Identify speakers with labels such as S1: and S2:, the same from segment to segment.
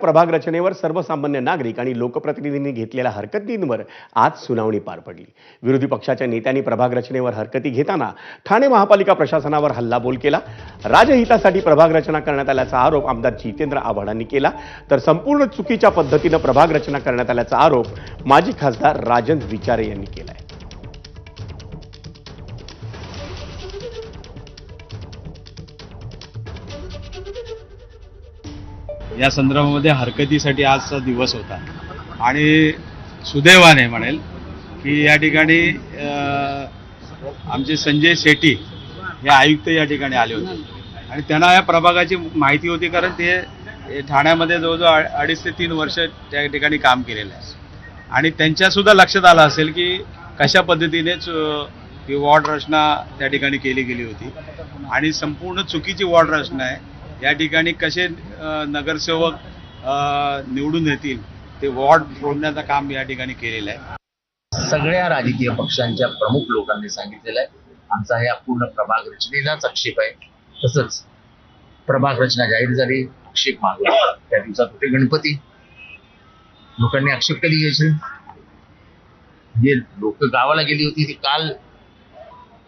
S1: प्रभाग रचनेवर सर्वसामान्य नागरिक आणि लोकप्रतिनिधींनी घेतलेल्या हरकतींवर आज सुनावणी पार पडली. विरोधी पक्षाच्या नेत्यांनी प्रभाग रचनेवर हरकती घेताना ठाणे महापालिका प्रशासनावर हल्लाबोल केला. राजहितासाठी प्रभाग रचना करण्यात आल्याचा आरोप आमदार जितेंद्र आव्हाडांनी केला. तर संपूर्ण चुकीच्या पद्धतीनं प्रभाग रचना करण्यात आल्याचा आरोप माजी खासदार राजन विचारे यांनी केला आहे
S2: या संदर्भामध्ये हरकतीसाठी आजचा दिवस होता. आणि सुदैवाने म्हणेल की या ठिकाणी आमचे संजय शेट्टी हे आयुक्त या ठिकाणी आले होते. आणि त्यांना या प्रभागाची माहिती होती कारण ते ठाण्यामध्ये जवळजवळ अडीच ते तीन वर्ष त्या ठिकाणी काम केलेलं आहे. आणि त्यांच्यासुद्धा लक्षात आलं असेल की कशा पद्धतीनेच ही वॉर्ड रचना त्या ठिकाणी केली गेली होती. आणि संपूर्ण चुकीची वॉर्ड रचना आहे. या ठिकाणी कसे नगरसेवक निवडून येतील ते वॉर्ड फोडण्याचं काम या ठिकाणी केलेलं आहे.
S3: सगळ्या राजकीय पक्षांच्या प्रमुख लोकांनी सांगितलेलं आहे. आमचा ह्या पूर्ण प्रभाग रचनेलाच आक्षेप आहे. तसंच प्रभाग रचना जाहीर झाली आक्षेप मागला. त्या दिवसात होते गणपती. लोकांनी आक्षेप कधी घ्यायचे जे लोक गावाला गेली होती ती काल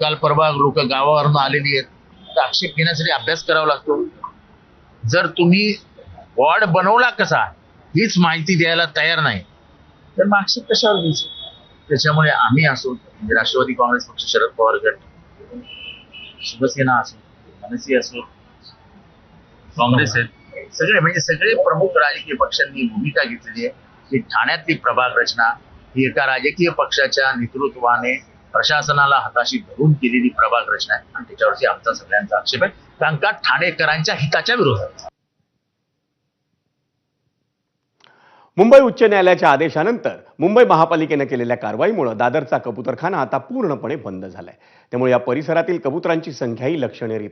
S3: काल परवा लोक गावावरून आलेली आहेत. तर आक्षेप घेण्यासाठी अभ्यास करावा लागतो. जर तुम्ही वॉर्ड बनवला कसा हीच माहिती द्यायला तयार नाही. तर मग आक्षेप कशावर घ्यायचे? त्याच्यामुळे आम्ही असो म्हणजे राष्ट्रवादी काँग्रेस पक्ष शरद पवार गट शिवसेना असो मनसे असो काँग्रेस आहेत. सगळे म्हणजे सगळे प्रमुख राजकीय पक्षांनी भूमिका घेतलेली आहे. की ठाण्यातली प्रभाग रचना ही एका राजकीय पक्षाच्या नेतृत्वाने प्रशासनाला हाताशी धरून केलेली प्रभाग रचना आहे. आणि त्याच्यावरती आमचा सगळ्यांचा आक्षेप आहे. त्यांका ठाणेकरांच्या हिताच्या विरोधात.
S1: मुंबई उच्च न्यायालयाच्या आदेशानंतर मुंबई महापालिकेनं केलेल्या कारवाईमुळे दादरचा कबुतरखाना आता पूर्णपणे बंद झालाय. त्यामुळे या परिसरातील कबुतरांची संख्याही लक्षणीय